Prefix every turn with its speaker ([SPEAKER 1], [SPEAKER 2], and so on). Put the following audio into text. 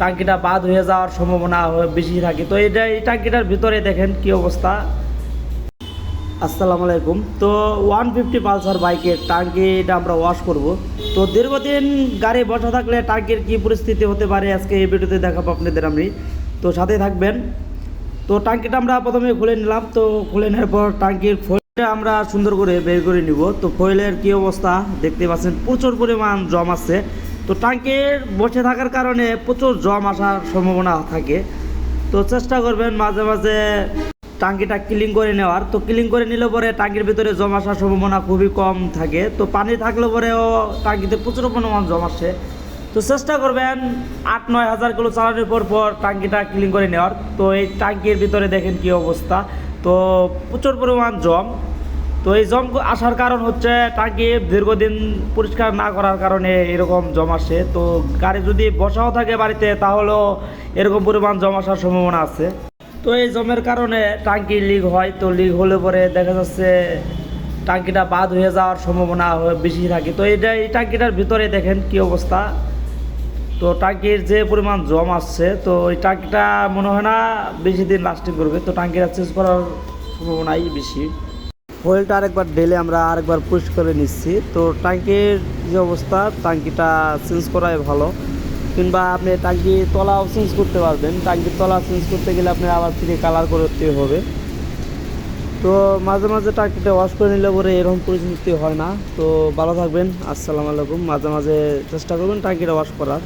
[SPEAKER 1] টাঙ্কিটা বাদ হয়ে যাওয়ার সম্ভাবনা বেশি থাকে। তো এটা, এই টাঙ্কিটার ভিতরে দেখেন কি অবস্থা। আসসালামু আলাইকুম। তো ওয়ান ফিফটি পালসার বাইকের টাঙ্কিটা আমরা ওয়াশ করব। তো দীর্ঘদিন গাড়ি বসা থাকলে টাঙ্কির কি পরিস্থিতি হতে পারে আজকে এই ভিডিওতে দেখাবো আপনাদের আমি। তো সাথে থাকবেন। তো টাঙ্কিটা আমরা প্রথমে খুলে নিলাম। তো খুলে নেওয়ার পর টাঙ্কির ফয়েলটা আমরা সুন্দর করে বের করে নিব। তো ফয়েলের কি অবস্থা? দেখতে পাচ্ছেন প্রচুর পরিমাণ জম আছে। তো টাঙ্কির বসে থাকার কারণে প্রচুর জম আসার সম্ভাবনা থাকে। তো চেষ্টা করবেন মাঝে মাঝে টাঙ্কিটা ক্লিন করে নেওয়ার। তো ক্লিন করে নিলে পরে টাঙ্কির ভিতরে জম আসার সম্ভাবনা খুবই কম থাকে। তো পানি থাকলে পরেও টাঙ্কিতে প্রচুর পরিমাণ জম আসে। তো চেষ্টা করবেন আট, নয় হাজার কিলো চালানোর পর পর টাঙ্কিটা ক্লিন করে নেওয়ার। তো এই টাঙ্কির ভিতরে দেখেন কি অবস্থা। তো প্রচুর পরিমাণ জম। তো এই জম আসার কারণ হচ্ছে টাঙ্কি দীর্ঘদিন পরিষ্কার না করার কারণে এরকম জম আসে। তো গাড়ি যদি বসাও থাকে বাড়িতে, তাহলেও এরকম পরিমাণ জম আসার সম্ভাবনা আছে। তো এই জমের কারণে টাঙ্কি লিক হয়, তো লিক হলে পরে দেখা যাচ্ছে টাঙ্কিটা বাদ হয়ে যাওয়ার সম্ভাবনা বেশি থাকে। তো এটা, এই টাঙ্কিটার ভিতরে দেখেন কি অবস্থা। তো টাঙ্কির যে পরিমাণ জম আসছে, তো এই টাঙ্কিটা মনে হয় না বেশি দিন লাস্টিং করবে। তো টাঙ্কিটা চেঞ্জ করার সম্ভাবনাই বেশি। ফয়েলটা আরেকবার ঢেলে আমরা আরেকবার পরিষ্কার করে নিচ্ছি। তো ট্যাঙ্কির যে অবস্থা, ট্যাঙ্কিটা চেঞ্জ করাই ভালো। কিংবা আপনি ট্যাঙ্কি তলাও চেঞ্জ করতে পারবেন। ট্যাঙ্কির তলা চেঞ্জ করতে গেলে আপনি আবার ফিরে কালার করতে হবে। তো মাঝে মাঝে ট্যাঙ্কিটা ওয়াশ করে নিলে পরে এরকম পরিস্থিতি হয় না। তো ভালো থাকবেন। আসসালামু আলাইকুম। মাঝে মাঝে চেষ্টা করবেন ট্যাঙ্কিটা ওয়াশ করার।